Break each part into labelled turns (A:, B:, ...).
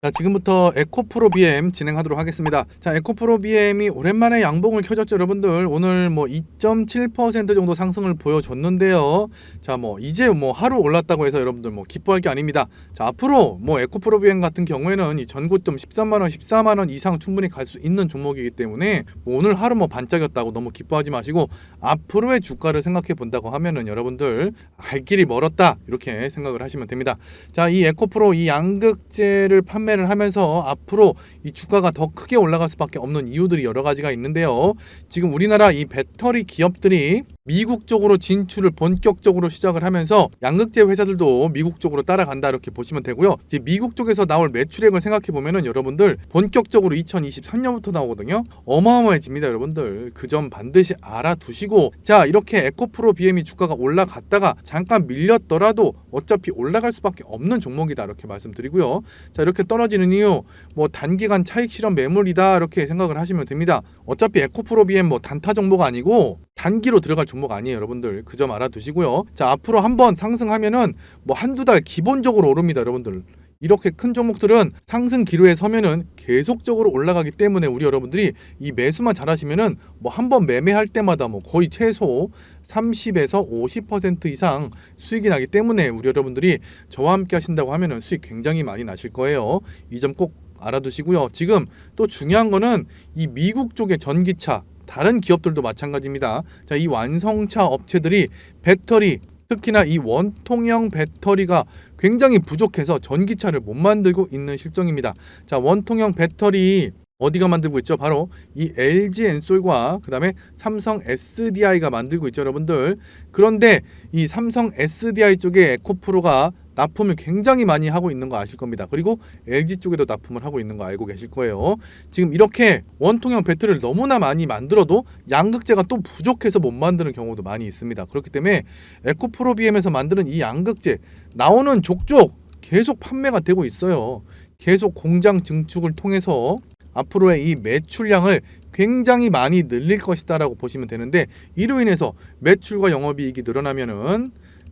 A: 자, 지금부터 에코프로 BM 진행하도록 하겠습니다. 자, 에코프로 BM이 오랜만에 양봉을 켜줬죠, 여러분들. 오늘 뭐 2.7% 정도 상승을 보여줬는데요. 자, 뭐 이제 뭐 하루 올랐다고 해서 여러분들 뭐 기뻐할 게 아닙니다. 자, 앞으로 뭐 에코프로 BM 같은 경우에는 이 전고점 13만 원, 14만 원 이상 충분히 갈 수 있는 종목이기 때문에 뭐 오늘 하루 뭐 반짝였다고 너무 기뻐하지 마시고 앞으로의 주가를 생각해 본다고 하면은 여러분들 갈 길이 멀었다 이렇게 생각을 하시면 됩니다. 자, 이 에코프로 이 양극재를 판매 를 하면서 앞으로 이 주가가 더 크게 올라갈 수밖에 없는 이유들이 여러 가지가 있는데요. 지금 우리나라 이 배터리 기업들이 미국 쪽으로 진출을 본격적으로 시작을 하면서 양극재 회사들도 미국 쪽으로 따라간다 이렇게 보시면 되고요. 이제 미국 쪽에서 나올 매출액을 생각해 보면은 여러분들 본격적으로 2023년부터 나오거든요. 어마어마해집니다, 여러분들. 그 점 반드시 알아두시고 자 이렇게 에코프로 BM이 주가가 올라갔다가 잠깐 밀렸더라도 어차피 올라갈 수밖에 없는 종목이다 이렇게 말씀드리고요. 자 이렇게 떨어 지는 이유 뭐 단기간 차익 실현 매물이다 이렇게 생각을 하시면 됩니다. 어차피 에코프로 BM 뭐 단타 종목 아니고 단기로 들어갈 종목 아니에요, 여러분들. 그 점 알아두시고요. 자, 앞으로 한번 상승하면은 뭐 한두 달 기본적으로 오릅니다, 여러분들. 이렇게 큰 종목들은 상승 기로에 서면은 계속적으로 올라가기 때문에 우리 여러분들이 이 매수만 잘하시면은 뭐 한 번 매매할 때마다 뭐 거의 최소 30에서 50% 이상 수익이 나기 때문에 우리 여러분들이 저와 함께 하신다고 하면은 수익 굉장히 많이 나실 거예요. 이 점 꼭 알아두시고요. 지금 또 중요한 거는 이 미국 쪽의 전기차 다른 기업들도 마찬가지입니다. 자, 이 완성차 업체들이 배터리 특히나 이 원통형 배터리가 굉장히 부족해서 전기차를 못 만들고 있는 실정입니다. 자, 원통형 배터리 어디가 만들고 있죠? 바로 이 LG 엔솔과 그 다음에 삼성 SDI가 만들고 있죠, 여러분들. 그런데 이 삼성 SDI 쪽에 에코프로가 납품을 굉장히 많이 하고 있는 거 아실 겁니다. 그리고 LG 쪽에도 납품을 하고 있는 거 알고 계실 거예요. 지금 이렇게 원통형 배터리를 너무나 많이 만들어도 양극재가 또 부족해서 못 만드는 경우도 많이 있습니다. 그렇기 때문에 에코프로 BM에서 만드는 이 양극재 나오는 족족 계속 판매가 되고 있어요. 계속 공장 증축을 통해서 앞으로의 이 매출량을 굉장히 많이 늘릴 것이다라고 보시면 되는데 이로 인해서 매출과 영업이익이 늘어나면은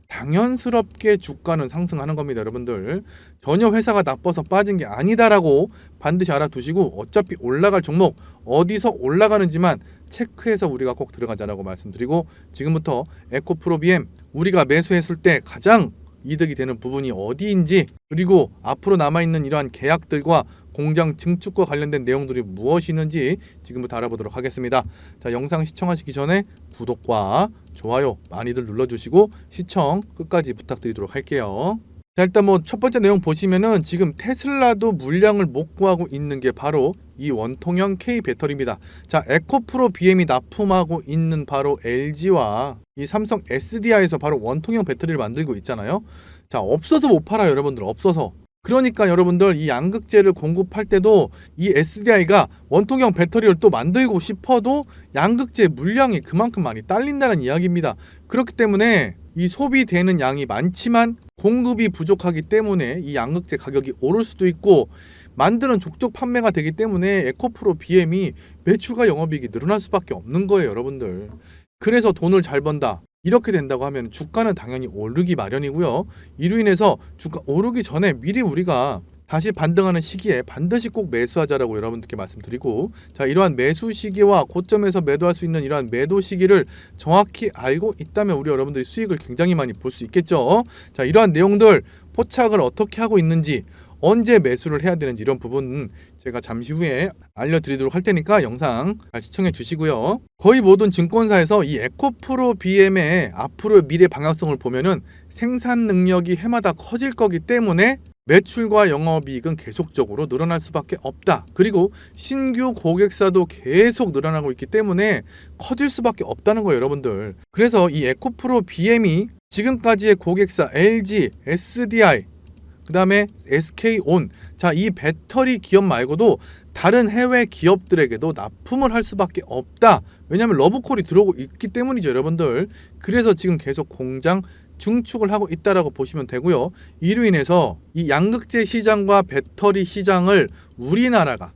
A: 당연스럽게 주가는 상승하는 겁니다, 여러분들. 전혀 회사가 나빠서 빠진 게 아니다라고 반드시 알아두시고 어차피 올라갈 종목 어디서 올라가는지만 체크해서 우리가 꼭 들어가자라고 말씀드리고 지금부터 에코프로 BM 우리가 매수했을 때 가장 이득이 되는 부분이 어디인지 그리고 앞으로 남아 있는 이러한 계약들과 공장 증축과 관련된 내용들이 무엇이 있는지 지금부터 알아보도록 하겠습니다. 자, 영상 시청하시기 전에 구독과 좋아요 많이들 눌러주시고 시청 끝까지 부탁드리도록 할게요. 자, 일단 뭐 첫 번째 내용 보시면은 지금 테슬라도 물량을 못 구하고 있는 게 바로 이 원통형 K 배터리입니다. 자, 에코프로 BM이 납품하고 있는 바로 LG와 이 삼성 SDI에서 바로 원통형 배터리를 만들고 있잖아요. 자, 없어서 못 팔아요, 여러분들. 없어서. 그러니까 여러분들 이 양극재를 공급할 때도 이 SDI가 원통형 배터리를 또 만들고 싶어도 양극재 물량이 그만큼 많이 딸린다는 이야기입니다. 그렇기 때문에 이 소비되는 양이 많지만 공급이 부족하기 때문에 이 양극재 가격이 오를 수도 있고 만드는 족족 판매가 되기 때문에 에코프로 BM이 매출과 영업이익이 늘어날 수밖에 없는 거예요, 여러분들. 그래서 돈을 잘 번다. 이렇게 된다고 하면 주가는 당연히 오르기 마련이고요. 이로 인해서 주가 오르기 전에 미리 우리가 다시 반등하는 시기에 반드시 꼭 매수하자라고 여러분들께 말씀드리고 자 이러한 매수 시기와 고점에서 매도할 수 있는 이러한 매도 시기를 정확히 알고 있다면 우리 여러분들이 수익을 굉장히 많이 볼 수 있겠죠. 자 이러한 내용들 포착을 어떻게 하고 있는지 언제 매수를 해야 되는지 이런 부분은 제가 잠시 후에 알려드리도록 할 테니까 영상 잘 시청해 주시고요. 거의 모든 증권사에서 이 에코프로 BM의 앞으로 미래 방향성을 보면은 생산 능력이 해마다 커질 거기 때문에 매출과 영업이익은 계속적으로 늘어날 수밖에 없다. 그리고 신규 고객사도 계속 늘어나고 있기 때문에 커질 수밖에 없다는 거예요, 여러분들. 그래서 이 에코프로 BM이 지금까지의 고객사 LG, SDI, 그 다음에 SK온, 자, 이 배터리 기업 말고도 다른 해외 기업들에게도 납품을 할 수밖에 없다. 왜냐하면 러브콜이 들어오고 있기 때문이죠, 여러분들. 그래서 지금 계속 공장 증축을 하고 있다라고 보시면 되고요. 이로 인해서 이 양극재 시장과 배터리 시장을 우리나라가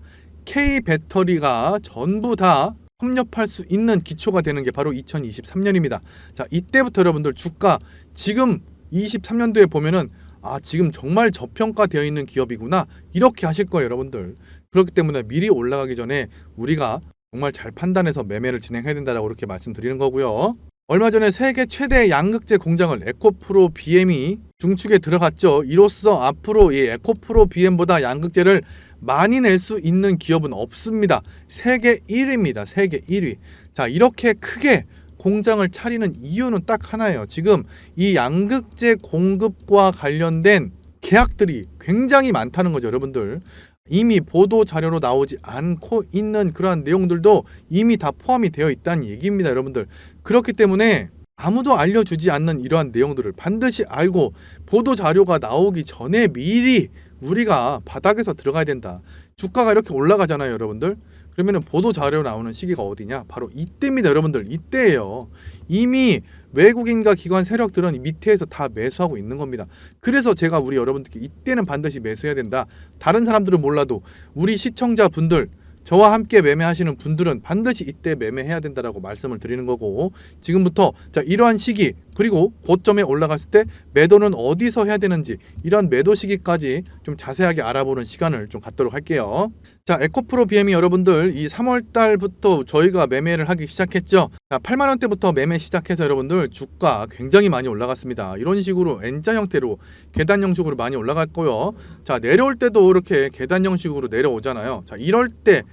A: K 배터리가 전부 다 협력할 수 있는 기초가 되는 게 바로 2023년입니다. 자, 이때부터 여러분들 주가 지금 23년도에 보면은 아 지금 정말 저평가되어 있는 기업이구나. 이렇게 하실 거예요 여러분들. 그렇기 때문에 미리 올라가기 전에 우리가 정말 잘 판단해서 매매를 진행해야 된다라고 이렇게 말씀드리는 거고요. 얼마 전에 세계 최대 양극재 공장을 에코프로 BM이 중축에 들어갔죠. 이로써 앞으로 이 에코프로 BM보다 양극재를 많이 낼 수 있는 기업은 없습니다. 세계 1위입니다. 세계 1위. 자 이렇게 크게 공장을 차리는 이유는 딱 하나예요. 지금 이 양극재 공급과 관련된 계약들이 굉장히 많다는 거죠, 여러분들. 이미 보도 자료로 나오지 않고 있는 그러한 내용들도 이미 다 포함이 되어 있다는 얘기입니다, 여러분들. 그렇기 때문에 아무도 알려주지 않는 이러한 내용들을 반드시 알고 보도 자료가 나오기 전에 미리 우리가 바닥에서 들어가야 된다. 주가가 이렇게 올라가잖아요, 여러분들. 그러면은 보도 자료 나오는 시기가 어디냐? 바로 이때입니다, 여러분들. 이때예요. 이미 외국인과 기관 세력들은 이 밑에서 다 매수하고 있는 겁니다. 그래서 제가 우리 여러분들께 이때는 반드시 매수해야 된다. 다른 사람들은 몰라도 우리 시청자분들 저와 함께 매매하시는 분들은 반드시 이때 매매해야 된다라고 말씀을 드리는 거고 지금부터 자 이러한 시기 그리고 고점에 올라갔을 때 매도는 어디서 해야 되는지 이러한 매도 시기까지 좀 자세하게 알아보는 시간을 좀 갖도록 할게요. 자 에코프로 BM이 여러분들 이 3월 달부터 저희가 매매를 하기 시작했죠. 자 8만 원대부터 매매 시작해서 여러분들 주가 굉장히 많이 올라갔습니다. 이런 식으로 N자 형태로 계단 형식으로 많이 올라갔고요. 자 내려올 때도 이렇게 계단 형식으로 내려오잖아요. 자 이럴 때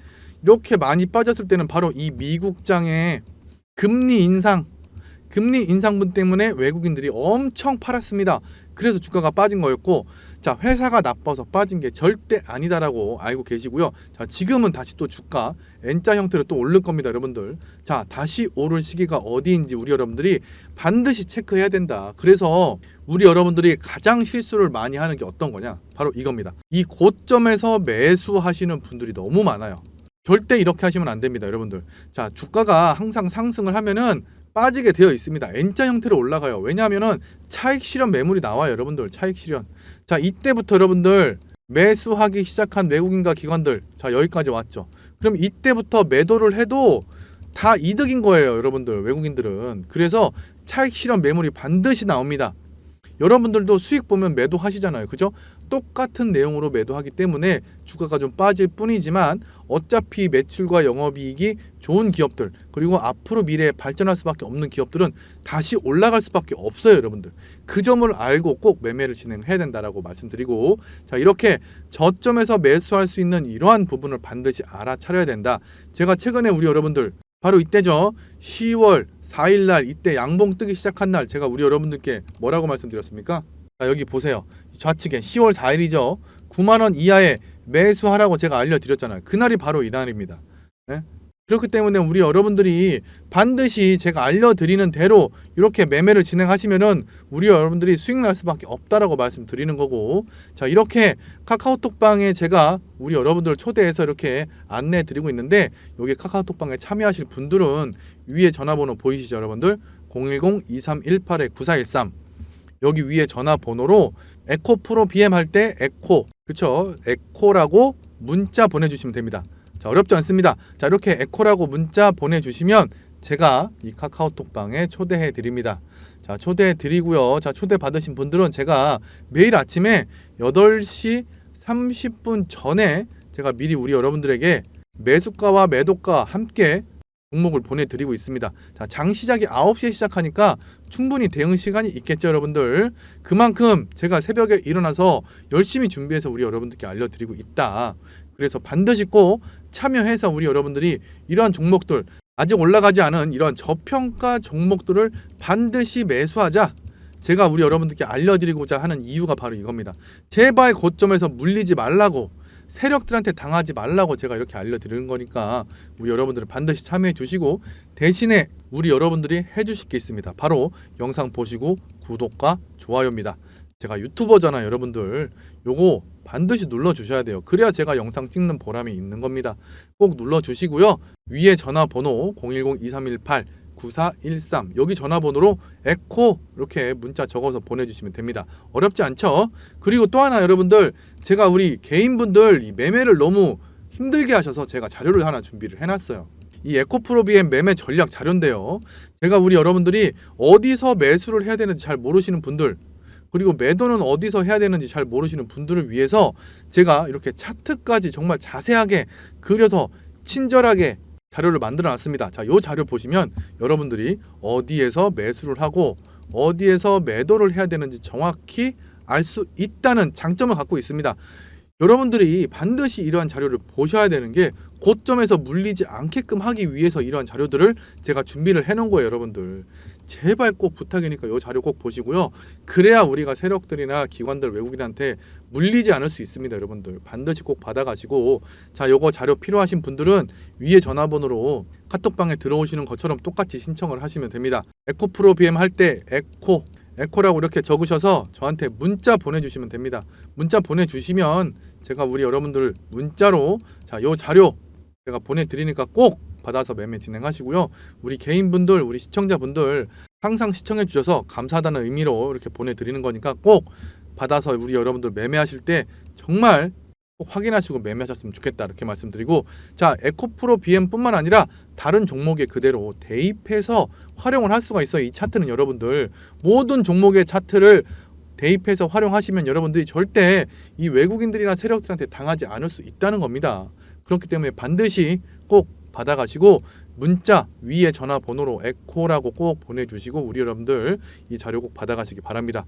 A: 이렇게 많이 빠졌을 때는 바로 이 미국장의 금리 인상 금리 인상분 때문에 외국인들이 엄청 팔았습니다. 그래서 주가가 빠진 거였고 자 회사가 나빠서 빠진 게 절대 아니다라고 알고 계시고요. 자 지금은 다시 또 주가 N자 형태로 또 오를 겁니다, 여러분들. 자 다시 오를 시기가 어디인지 우리 여러분들이 반드시 체크해야 된다. 그래서 우리 여러분들이 가장 실수를 많이 하는 게 어떤 거냐? 바로 이겁니다. 이 고점에서 매수하시는 분들이 너무 많아요. 절대 이렇게 하시면 안 됩니다, 여러분들. 자, 주가가 항상 상승을 하면은 빠지게 되어 있습니다. N자 형태로 올라가요. 왜냐하면은 차익 실현 매물이 나와요, 여러분들. 차익 실현. 자, 이때부터 여러분들 매수하기 시작한 외국인과 기관들. 자, 여기까지 왔죠. 그럼 이때부터 매도를 해도 다 이득인 거예요, 여러분들. 외국인들은. 그래서 차익 실현 매물이 반드시 나옵니다. 여러분들도 수익 보면 매도하시잖아요. 그죠? 똑같은 내용으로 매도하기 때문에 주가가 좀 빠질 뿐이지만 어차피 매출과 영업이익이 좋은 기업들 그리고 앞으로 미래에 발전할 수밖에 없는 기업들은 다시 올라갈 수밖에 없어요, 여러분들. 그 점을 알고 꼭 매매를 진행해야 된다라고 말씀드리고 자 이렇게 저점에서 매수할 수 있는 이러한 부분을 반드시 알아차려야 된다. 제가 최근에 우리 여러분들 바로 이때죠. 10월 4일 날 이때 양봉 뜨기 시작한 날 제가 우리 여러분들께 뭐라고 말씀드렸습니까? 자, 여기 보세요. 좌측에 10월 4일이죠. 9만 원 이하에 매수하라고 제가 알려드렸잖아요. 그날이 바로 이 날입니다. 네? 그렇기 때문에 우리 여러분들이 반드시 제가 알려드리는 대로 이렇게 매매를 진행하시면은 우리 여러분들이 수익 날 수밖에 없다라고 말씀드리는 거고 자 이렇게 카카오톡방에 제가 우리 여러분들을 초대해서 이렇게 안내 드리고 있는데 여기 카카오톡방에 참여하실 분들은 위에 전화번호 보이시죠 여러분들 010-2318-9413 여기 위에 전화번호로 에코 프로 BM 할 때 에코 그쵸 에코라고 문자 보내주시면 됩니다. 자 어렵지 않습니다. 자 이렇게 에코라고 문자 보내주시면 제가 이 카카오톡방에 초대해 드립니다. 자 초대해 드리고요. 자 초대 받으신 분들은 제가 매일 아침에 8시 30분 전에 제가 미리 우리 여러분들에게 매수가와 매도가 함께 종목을 보내드리고 있습니다. 자, 장 시작이 9시에 시작하니까 충분히 대응 시간이 있겠죠, 여러분들. 그만큼 제가 새벽에 일어나서 열심히 준비해서 우리 여러분들께 알려드리고 있다. 그래서 반드시 꼭 참여해서 우리 여러분들이 이러한 종목들 아직 올라가지 않은 이러한 저평가 종목들을 반드시 매수하자. 제가 우리 여러분들께 알려드리고자 하는 이유가 바로 이겁니다. 제발 고점에서 물리지 말라고 세력들한테 당하지 말라고 제가 이렇게 알려드리는 거니까 우리 여러분들은 반드시 참여해 주시고 대신에 우리 여러분들이 해주실 게 있습니다. 바로 영상 보시고 구독과 좋아요입니다. 제가 유튜버잖아요, 여러분들. 요거 반드시 눌러 주셔야 돼요. 그래야 제가 영상 찍는 보람이 있는 겁니다. 꼭 눌러 주시고요. 위에 전화번호 010-2318 9413 여기 전화번호로 에코 이렇게 문자 적어서 보내주시면 됩니다. 어렵지 않죠? 그리고 또 하나 여러분들 제가 우리 개인분들 이 매매를 너무 힘들게 하셔서 제가 자료를 하나 준비를 해놨어요. 이 에코프로비엠 매매 전략 자료인데요. 제가 우리 여러분들이 어디서 매수를 해야 되는지 잘 모르시는 분들 그리고 매도는 어디서 해야 되는지 잘 모르시는 분들을 위해서 제가 이렇게 차트까지 정말 자세하게 그려서 친절하게 자료를 만들어 놨습니다. 자, 요 자료 보시면 여러분들이 어디에서 매수를 하고 어디에서 매도를 해야 되는지 정확히 알 수 있다는 장점을 갖고 있습니다. 여러분들이 반드시 이러한 자료를 보셔야 되는 게 고점에서 물리지 않게끔 하기 위해서 이러한 자료들을 제가 준비를 해 놓은 거예요, 여러분들. 제발 꼭 부탁이니까 이 자료 꼭 보시고요. 그래야 우리가 세력들이나 기관들 외국인한테 물리지 않을 수 있습니다, 여러분들. 반드시 꼭 받아가시고 자, 요거 자료 필요하신 분들은 위에 전화번호로 카톡방에 들어오시는 것처럼 똑같이 신청을 하시면 됩니다. 에코프로 BM 할 때 에코 에코라고 이렇게 적으셔서 저한테 문자 보내주시면 됩니다. 문자 보내주시면 제가 우리 여러분들 문자로 자, 요 자료 제가 보내드리니까 꼭 받아서 매매 진행하시고요. 우리 개인분들, 우리 시청자분들 항상 시청해 주셔서 감사하다는 의미로 이렇게 보내드리는 거니까 꼭 받아서 우리 여러분들 매매하실 때 정말 꼭 확인하시고 매매하셨으면 좋겠다 이렇게 말씀드리고. 자 에코프로 BM뿐만 아니라 다른 종목에 그대로 대입해서 활용을 할 수가 있어요 이 차트는 여러분들. 모든 종목의 차트를 대입해서 활용하시면 여러분들이 절대 이 외국인들이나 세력들한테 당하지 않을 수 있다는 겁니다. 그렇기 때문에 반드시 꼭 받아가시고 문자 위에 전화번호로 에코라고 꼭 보내주시고 우리 여러분들 이 자료 꼭 받아가시기 바랍니다.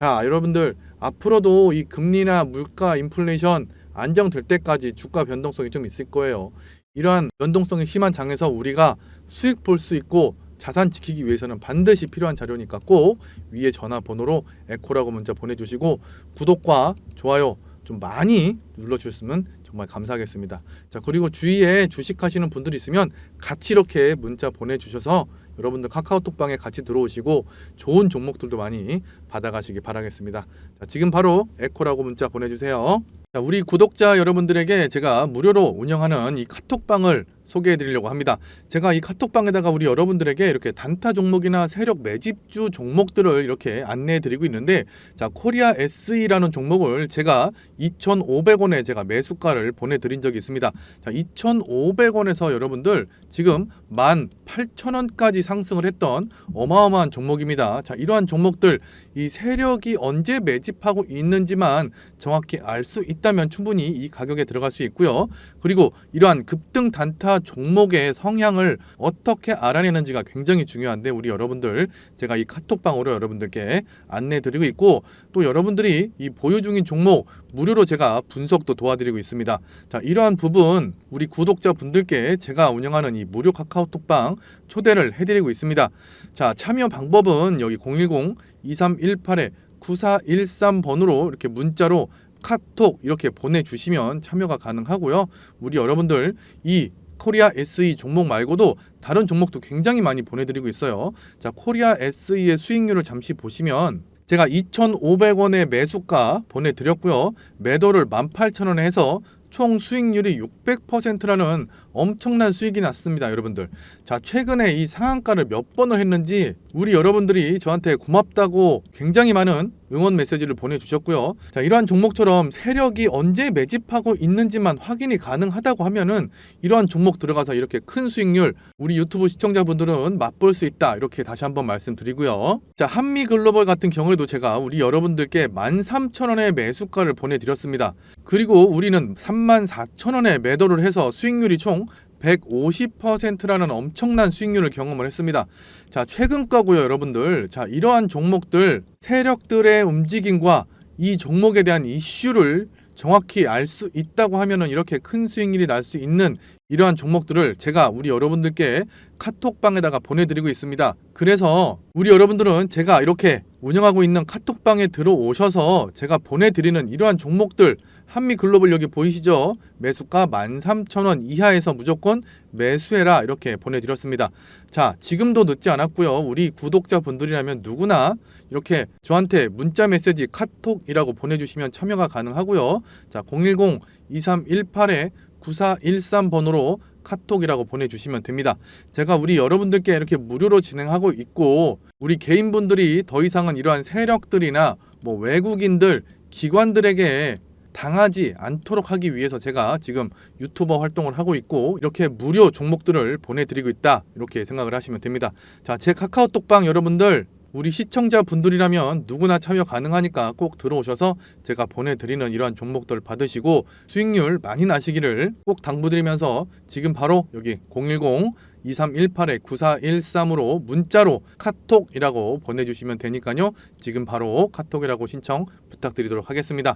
A: 자 여러분들 앞으로도 이 금리나 물가 인플레이션 안정될 때까지 주가 변동성이 좀 있을 거예요. 이러한 변동성이 심한 장에서 우리가 수익 볼 수 있고 자산 지키기 위해서는 반드시 필요한 자료니까 꼭 위에 전화번호로 에코라고 문자 보내주시고 구독과 좋아요 좀 많이 눌러주셨으면 정말 감사하겠습니다. 자 그리고 주위에 주식하시는 분들이 있으면 같이 이렇게 문자 보내주셔서 여러분들 카카오톡방에 같이 들어오시고 좋은 종목들도 많이 받아가시기 바라겠습니다. 자 지금 바로 에코라고 문자 보내주세요. 자, 우리 구독자 여러분들에게 제가 무료로 운영하는 이 카톡방을 소개해 드리려고 합니다. 제가 이 카톡방에다가 우리 여러분들에게 이렇게 단타 종목이나 세력 매집주 종목들을 이렇게 안내해 드리고 있는데 자, 코리아 SE라는 종목을 제가 2,500원에 제가 매수가를 보내 드린 적이 있습니다. 자, 2,500원에서 여러분들 지금 18,000원까지 상승을 했던 어마어마한 종목입니다. 자, 이러한 종목들 이 세력이 언제 매집하고 있는지만 정확히 알 수 있다면 충분히 이 가격에 들어갈 수 있고요. 그리고 이러한 급등 단타 종목의 성향을 어떻게 알아내는지가 굉장히 중요한데 우리 여러분들 제가 이 카톡방으로 여러분들께 안내 드리고 있고 또 여러분들이 이 보유 중인 종목 무료로 제가 분석도 도와드리고 있습니다. 자, 이러한 부분 우리 구독자 분들께 제가 운영하는 이 무료 카카오톡방 초대를 해드리고 있습니다. 자, 참여 방법은 여기 010 2318에 9413번으로 이렇게 문자로 카톡 이렇게 보내주시면 참여가 가능하고요. 우리 여러분들 이 코리아 SE 종목 말고도 다른 종목도 굉장히 많이 보내드리고 있어요. 자, 코리아 SE의 수익률을 잠시 보시면 제가 2,500원의 매수가 보내드렸고요. 매도를 18,000원에 해서 총 수익률이 600%라는 엄청난 수익이 났습니다, 여러분들. 자, 최근에 이 상한가를 몇 번을 했는지 우리 여러분들이 저한테 고맙다고 굉장히 많은 응원 메시지를 보내주셨고요. 자, 이러한 종목처럼 세력이 언제 매집하고 있는지만 확인이 가능하다고 하면은 이러한 종목 들어가서 이렇게 큰 수익률 우리 유튜브 시청자분들은 맛볼 수 있다. 이렇게 다시 한번 말씀드리고요. 자, 한미 글로벌 같은 경우에도 제가 우리 여러분들께 13,000원의 매수가를 보내드렸습니다. 그리고 우리는 34,000원에 매도를 해서 수익률이 총 150%라는 엄청난 수익률을 경험을 했습니다. 자, 최근 거고요, 여러분들. 자, 이러한 종목들 세력들의 움직임과 이 종목에 대한 이슈를 정확히 알 수 있다고 하면은 이렇게 큰 수익률이 날 수 있는 이러한 종목들을 제가 우리 여러분들께 카톡방에다가 보내드리고 있습니다. 그래서 우리 여러분들은 제가 이렇게 운영하고 있는 카톡방에 들어오셔서 제가 보내드리는 이러한 종목들 한미 글로벌 여기 보이시죠? 매수가 13,000원 이하에서 무조건 매수해라 이렇게 보내드렸습니다. 자, 지금도 늦지 않았고요. 우리 구독자분들이라면 누구나 이렇게 저한테 문자 메시지 카톡이라고 보내주시면 참여가 가능하고요. 자, 010-2318에 9413번으로 카톡이라고 보내주시면 됩니다. 제가 우리 여러분들께 이렇게 무료로 진행하고 있고 우리 개인분들이 더 이상은 이러한 세력들이나 뭐 외국인들 기관들에게 당하지 않도록 하기 위해서 제가 지금 유튜버 활동을 하고 있고 이렇게 무료 종목들을 보내드리고 있다 이렇게 생각을 하시면 됩니다. 자, 제 카카오톡방 여러분들 우리 시청자분들이라면 누구나 참여 가능하니까 꼭 들어오셔서 제가 보내드리는 이러한 종목들 받으시고 수익률 많이 나시기를 꼭 당부드리면서 지금 바로 여기 010 2318-9413으로 문자로 카톡이라고 보내주시면 되니까요. 지금 바로 카톡이라고 신청 부탁드리도록 하겠습니다.